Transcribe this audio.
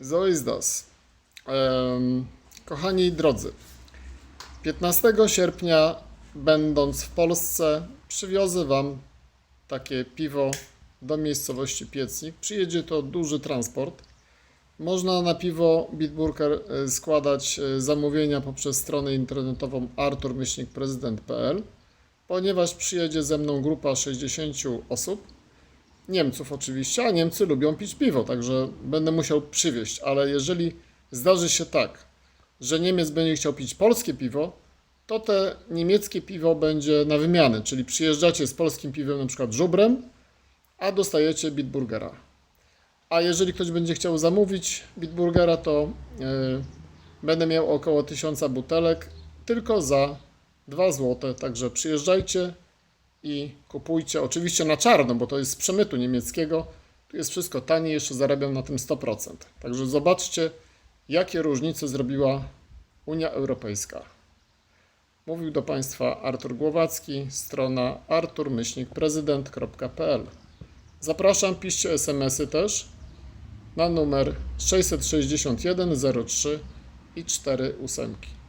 So ist das. Em, kochani drodzy, 15 sierpnia, będąc w Polsce, przywiozę Wam takie piwo do miejscowości Piecnik. Przyjedzie to duży transport. Można na piwo Bitburger e, składać e, zamówienia poprzez stronę internetową arturmyślnikprezydent.pl Ponieważ przyjedzie ze mną grupa 60 osób, Niemców oczywiście, a Niemcy lubią pić piwo, także będę musiał przywieźć, ale jeżeli zdarzy się tak, że Niemiec będzie chciał pić polskie piwo, to te niemieckie piwo będzie na wymianę, czyli przyjeżdżacie z polskim piwem, na przykład żubrem, a dostajecie Bitburgera. A jeżeli ktoś będzie chciał zamówić Bitburgera, to yy, będę miał około 1000 butelek tylko za 2 zł. Także przyjeżdżajcie i kupujcie. Oczywiście na czarno, bo to jest z przemytu niemieckiego. Tu jest wszystko taniej, jeszcze zarabiam na tym 100%. Także zobaczcie, jakie różnice zrobiła Unia Europejska. Mówił do Państwa Artur Głowacki, strona arturmyślnikprezydent.pl. Zapraszam, piszcie SMS-y też na numer 661 03 i 4 ósemki.